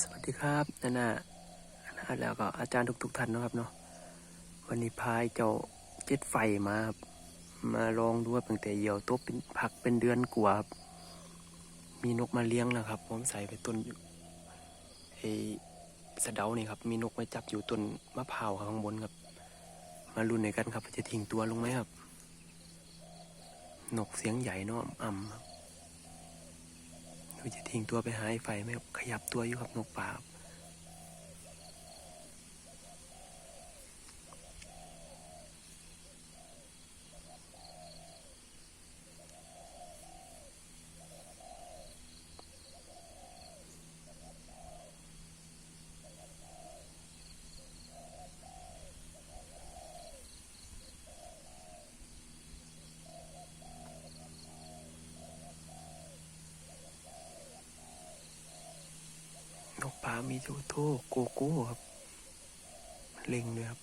สวัสดีครับนานานาแล้วก็อาจารย์ทุกๆท่านนะครับเนาะวันนี้พายเจ้าเจ็ดไฟมาครับมาลองดูว่าตั้งแต่เหี่ยวตัวเป็นผักเป็นเดือนกว่าครับมีนกมาเลี้ยงแล้วครับ ผมใส่ไปต้นไอ้สะเดานี่ครับ มีนกมาจับอยู่ต้นมะพร้าวข้างบนครับ มาลุ้นในกันครับจะทิ้งตัวลงไหมครับ นกเสียงใหญ่เนาะอ่ำครับ จะทิ้งตัวไปหาไอ้ไฟไม่ขยับตัวอยู่ครับนกป่าครับ มีเจ้าโทโกโก้ครับ เล็งเลยครับ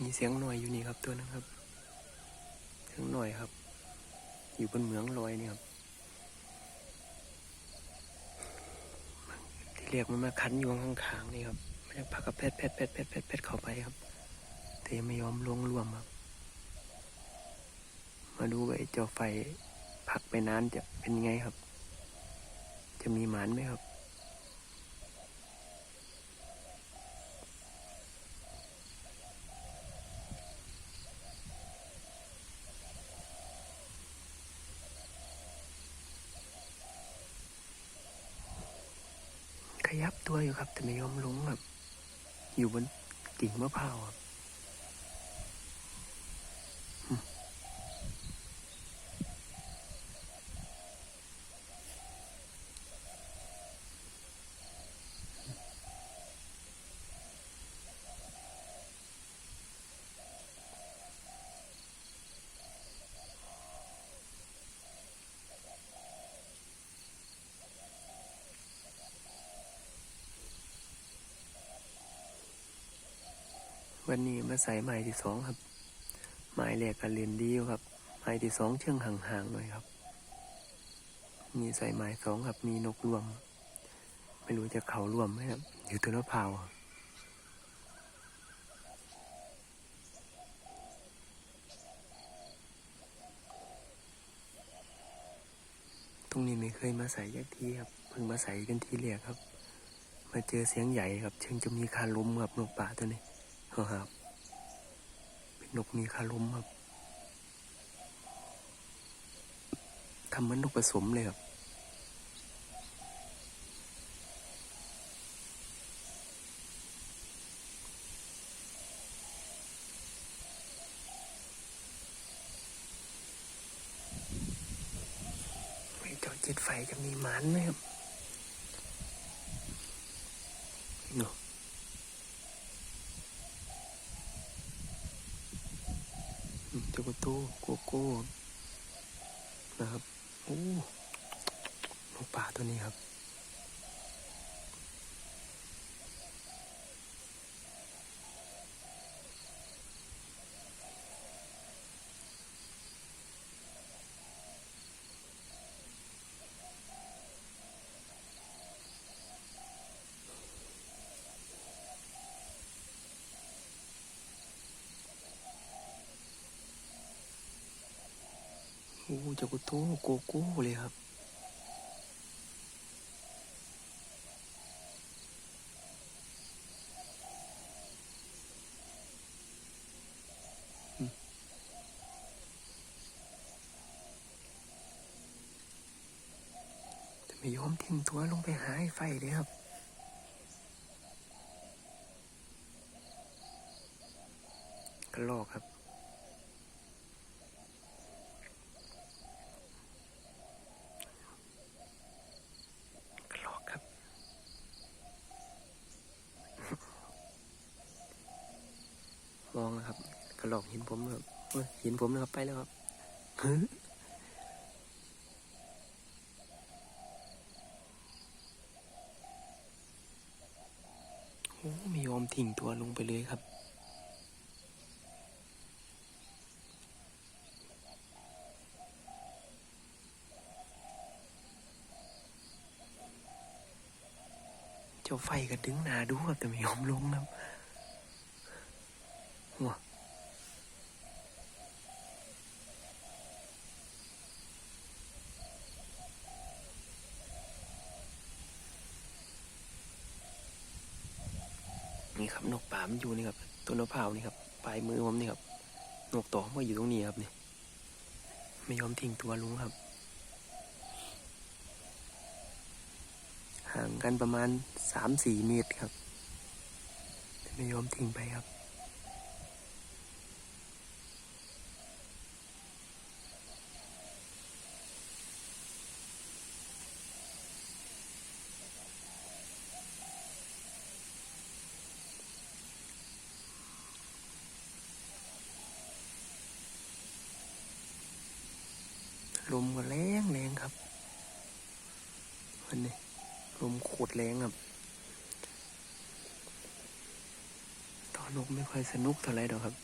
มีเสียงหน่อยอยู่นี่ครับตัวนึงครับ เสียงหน่อยครับ อยู่บนเหมืองลอยนี่ครับ เรียกมันมาคันอยู่ข้างๆนี่ครับมันจะพักกับแพทแพทแพทแพทแพทแพทเข้าไปครับ แต่ยังไม่ยอมลงรวมครับ มาดูไอ้เจ้าไฟพักไปนานจะเป็นไงครับ จะมีหมานไหมครับ ขยับตัวอยู่ครับ แต่ไม่ยอมลงครับ อยู่บน กิ่งมะพร้าวครับอืม มาใส่ไม้ที่สองครับ ไม้แรกกันเรียนดีครับ ไม้ที่สองเชื่องห่างๆหน่อยครับ มีใส่ไม้สองครับ มีนกรวม ไม่รู้จะเขารวมไหมครับ อยู่ต้นมะพร้าวตรงนี้ไม่เคยมาใส่ยักทีครับ เพิ่งมาใส่กันทีเรียกครับ มาเจอเสียงใหญ่ครับ เชิงจะมีคาล้มครับนกป่าตัวนี้ครับ นนกมีคาล้มครับทำเหมือนนกผสมเลยครับไม่เจอจิตไฟจะมีหมันไหมครับเนาะอืม เจ้าโตโกโก้นะครับโอ้นกป่าตัวนี้ครับ จ้าโตโกโก้เลยครับแต่ไม่ยอมทิ้งตัวลงไปหาไอ้ไฟเลยครับกระลอกครับ กระลอกครับ มองนะครับ กระลอกเห็นผมครับเฮ้ยเห็นผมนะครับไปแล้วครับโอ้ไม่ยอมทิ้งตัวลงไปเลยครับ เจ้าไฟก็ดึงหนาดูครับแต่ไม่ยอมลงครับหัวนี่ครับนก ป่ามันอยู่นี่ครับต้นมะพร้าวนี่ครับปลายมือผมนี่ครับนกต่อมาอยู่ตรงนี้ครับนี่ไม่ยอมทิ้งตัวลุงครับ ห่างกันประมาณสามสี่เมตรครับ ไม่ยอมทิ้งไปครับ ลมก็แรงแรงครับวันนี้ลมโคตรแรงครับ ตอนนกไม่ค่อยสนุกเท่าไหรดอกครับ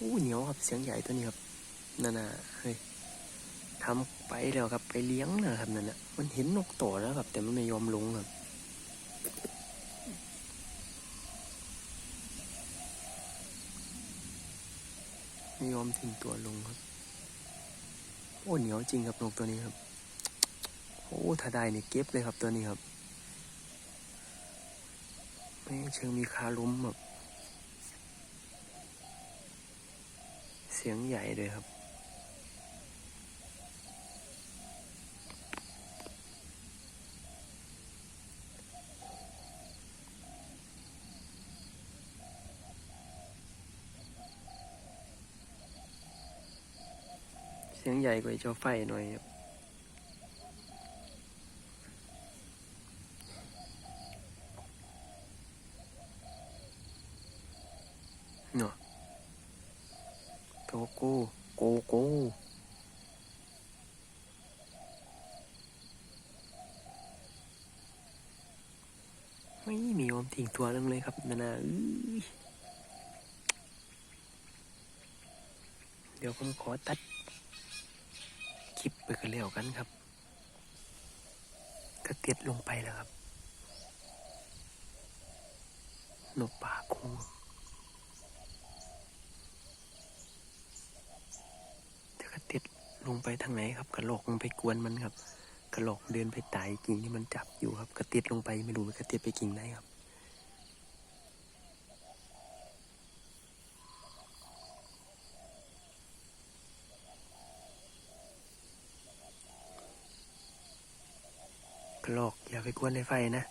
อู้เหนียวครับเสียงใหญ่ตัวนี้ครับนั่นน่ะเฮ้ยทำไปแล้วครับไปเลี้ยงนะครับนั่นน่ะมันเห็นนกต่อแล้วครับ แต่มันไม่ยอมลงครับไม่ยอมทิ้งตัวลงครับ โอ้เหนียวจริงครับนกตัวนี้ครับ โอ้ถ้าได้นี่ยเก็บเลยครับตัวนี้ครับไม่เชิงมีคาล้มแบบ เสียงใหญ่เลยครับ เสียงใหญ่กว่าไอ้เจ้าไฟหน่อยครับเนาะโตโก้โกโก้ไม่มียอมทิ้งตัวลงเลยครับนานาเดี๋ยวผมขอตัดคลิปไปกันแล้วกันครับกระเตียดลงไปแล้วครับนกป่าคูจะกระเตียด ลงไปทางไหนครับ กระโหลกมันไปกวนมันครับ กระโหลกเดินไปไต่กิ่งที่มันจับอยู่ครับ กระเตียดลงไปไม่รู้มันกระเตียดไปกิ่งไหนครับกระโหลกอย่าไปกวนในไฟนะ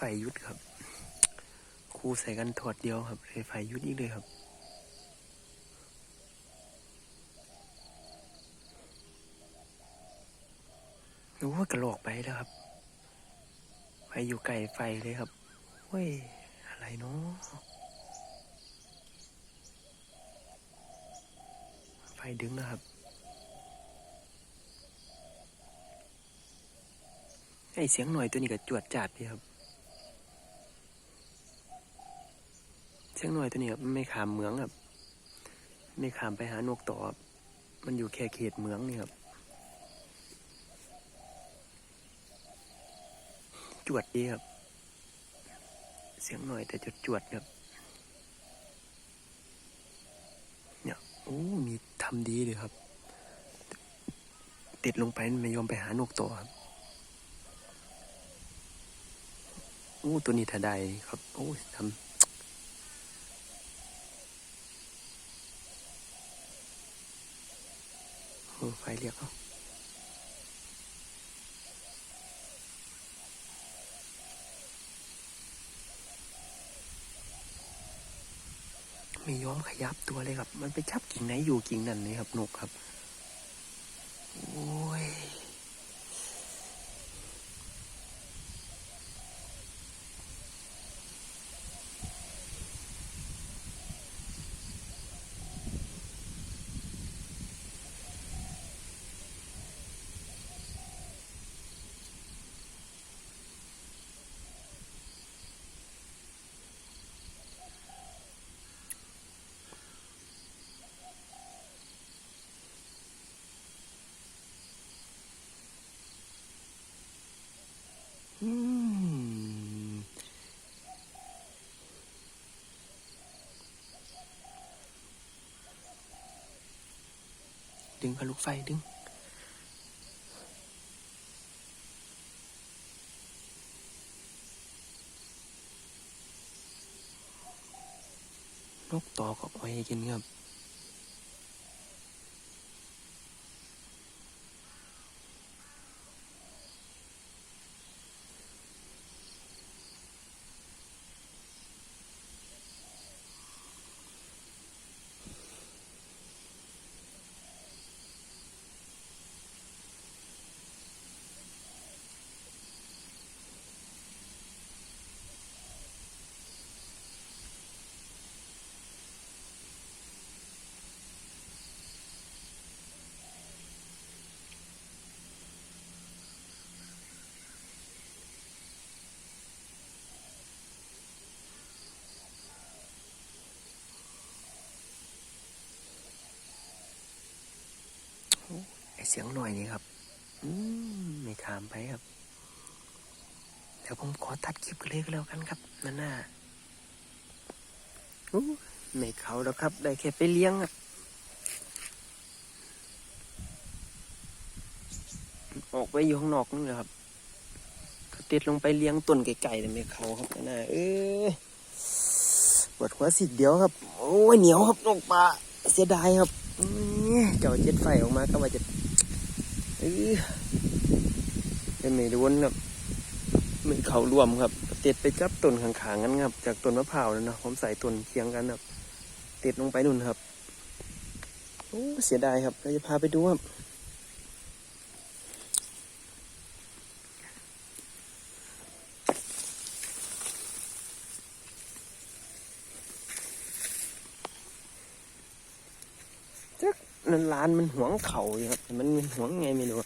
ไฟยุดครับ ครูใส่กันถอดเดียวครับเลยไฟยุดอีกเลยครับโอ้ยกระโหลกไปแล้วครับไฟอยู่ไกลไฟเลยครับเว้ย อะไรเนาะไฟดึงนะครับไอเสียงหน่อยตัวนี้ก็จวดจัดดีครับ เสียงหน่อยตัวนี้ครับไม่ขามเหมืองครับ ไม่ขามไปหานกต่อครับมันอยู่แค่เขตเหมืองนี่ครับ จวดดีครับ เสียงหน่อยแต่จดจวดครับ เนี่ยโอ้มีทำดีเลยครับ ติดลงไปไม่ยอมไปหานกต่อครับโอ้ตัวนี้ถ้าได้ครับ โอ้ทำ อไฟเรียกเขาไม่ยอมขยับตัวเลยครับ มันไปชับกิ่งไหนอยู่กิ่งนั่นเลยครับนกครับ โอ้ย ดึงพลุไฟดึง นกต่อก็ไว้กินครับ ไอ เสียงหน่อยนี่ครับ อืมไม่ถามไปครับ เดี๋ยวผมขอตัดคลิปกันเลยก็แล้วกันครับนั่นน่ะอู้ไม่เขาแล้วครับ ได้แค่ไปเลี้ยงครับออกไปอยู่ข้างนอกนั่นแหละครับก็ติดลงไปเลี้ยงต้นไก่ๆแต่ไม่เขาครับนั่นน่ะเอ้ยปวดหัวสิเดียวครับ โอ้ยเหนียวครับนกปลาเสียดายครับเจ้าเจ็ดไฟออกมาก็ว่าจะ เป็นไม่รู้ครับมันเขารวมครับ ติดไปจับต้นขางๆกันครับ จากต้นมะพร้าวนั่นเนาะผมใส่ต้นเคียงกันครับติดลงไปนู่นครับโอ้เสียดายครับเราจะพาไปดูครับจัก นั่นลานมันหวงเขาอยู่ครับมันมันหวงไงไม่รู้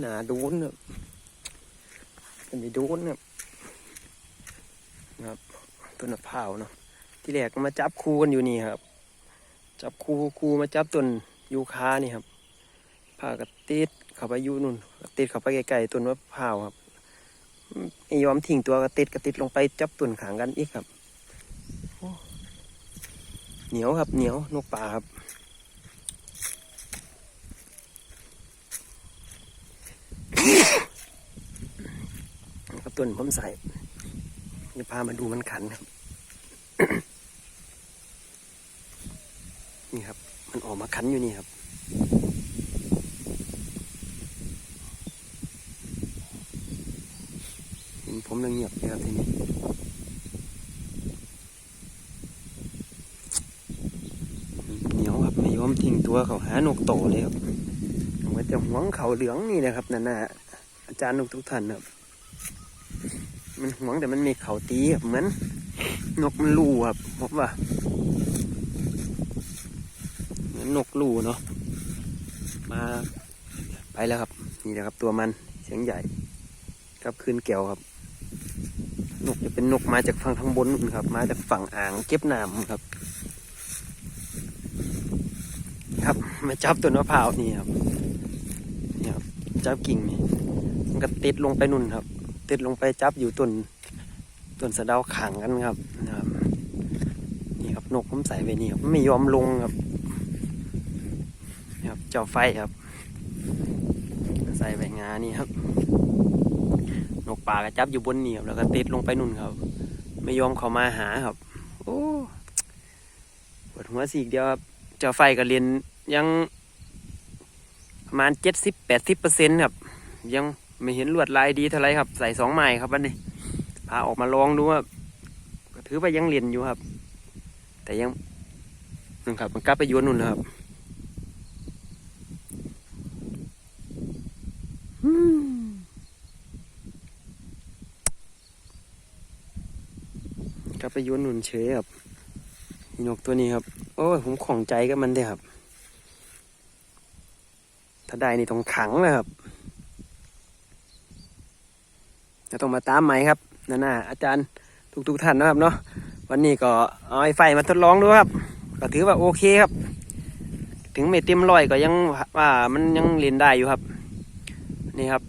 หนาโดนครับจะมีโดนครับนะครับต้นมะพร้าวเนาะที่แรกก็มาจับคู่กันอยู่นี่ครับ จับคู่คู่มาจับต้นยูคานี่ครับพากระติดเข้าไปยูนู่นกระติดเข้าไปไกลๆต้นมะพร้าวครับ ไม่ยอมทิ้งตัวกระติดกระติดลงไปจับต้นขางกันอีกครับเหนียวครับเหนียวนกป่าครับครับต้นผมใส่จะพามาดูมันขันครับ นี่ครับ มันออกมาขันอยู่นี่ครับ เห็น ผมเลยเงียบเลยครับทีนี้เหนียวครับไม่ยอมทิ้งตัวเขาหานกโตเลยครับมันจะหวงเขาเหลืองนี่นะครับนั่นนะอาจารย์นกทุกท่านครับ มันหวงแต่มันมีเขาตีครับเหมือนนกมันรูครับผมว่าเหมือนนกรูเนาะมาไปแล้วครับ นี่นะครับตัวมันเสียงใหญ่ครับคืนแก้วครับ นกจะเป็นนกมาจากฝั่งทางบนนู่นครับ มาจากฝั่งอ่างเก็บน้ำครับ ครับมาจับต้นมะพร้าวนี่ครับนี่ครับ จับกิ่งนี่มันก็ติดลงไปนุ่นครับ ติดลงไปจับอยู่ต้นต้นสะเดาขังกันครับนะครับนี่ครับนกผมใส่ไปนี่ครับไม่ยอมลงครับนี่ครับเจ้าไฟครับ ใส่ใบงานี่ครับ นกป่าก็จับอยู่บนเหนี่ครับแล้วก็ติดลงไปนุ่นครับ ไม่ยอมเข้ามาหาครับ โอ้ปวดหัวสีกเดียวครับเจ้าไฟก็เรียนยังประมาณเจ็ดสิบแปดสิบเปอร์เซ็นต์ครับ ยังไม่เห็นลวดลายดีเท่าไรครับ ใส่สองไม้ครับวันนี้พาออกมาลองดูว่าก็ถือว่ายังเรียนอยู่ครับ แต่ยังนั่นครับ มันกลับไปโยนนู่นนะครับอืับไปโยนหนู่นเฉยครับนกตัวนี้ครับ โอ้ยผมของใจกับมันเลยครับ ถ้าได้นี่ต้องขังเลยครับจะต้องมาตามไหมครับนั่นน่ะอาจารย์ทุกๆท่านนะครับเนาะวันนี้ก็เอาไอ้ไฟมาทดลองดูครับ ก็ถือว่าโอเคครับ ถึงไม่เต็มร้อยก็ยังว่ามันยังเล่นได้อยู่ครับ นี่ครับ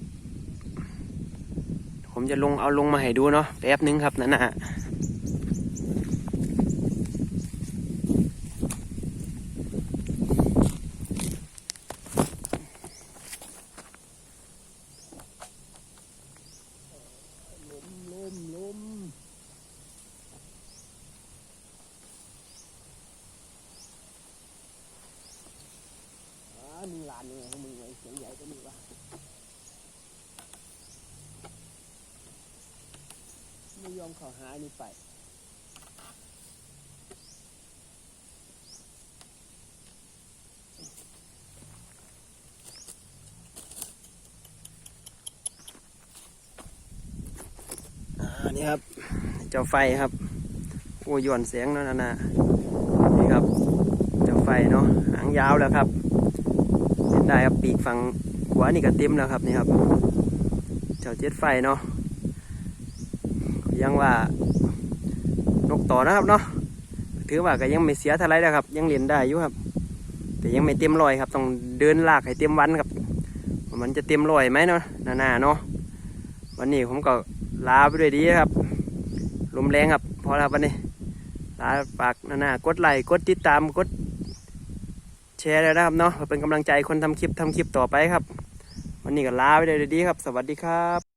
ผมจะลงเอาลงมาให้ดูเนาะแป๊บนึงครับนั่นน่ะลมลมลมอ่ามีลานนี่ของ ไอ้เสียงใหญ่ก็มีวะไม่ยอมเข้าหานี่ไปอ่านี่ครับ เจ้าไฟครับ โอ้ยย้อนแสงเนาะนะนะนี่ครับ เจ้าไฟเนาะหางยาวแล้วครับ ได้ครับปีกฝั่งขวานี่ก็เต็มแล้วครับนี่ครับเจ้าเจ็ดไฟเนาะยังว่านกต่อนะครับเนาะถือว่าก็ยังไม่เสียเท่าไรแล้วครับ ยังเรียนได้อยู่ครับ แต่ยังไม่เต็มรอยครับต้องเดินลากให้เต็มวันครับ มันจะเต็มรอยไหมเนาะนาๆเนาะวันนี้ผมก็ลาไปด้วยดีครับลมแรงครับพอแล้ววันนี้ลาฝากนาๆกดไลค์กดติดตามกด แชร์แลยนะครับเนาะเพื่อเป็นกำลังใจคนทำคลิปทำคลิปต่อไปครับ วันนี้ก็ลาไปเลยดีครับ สวัสดีครับ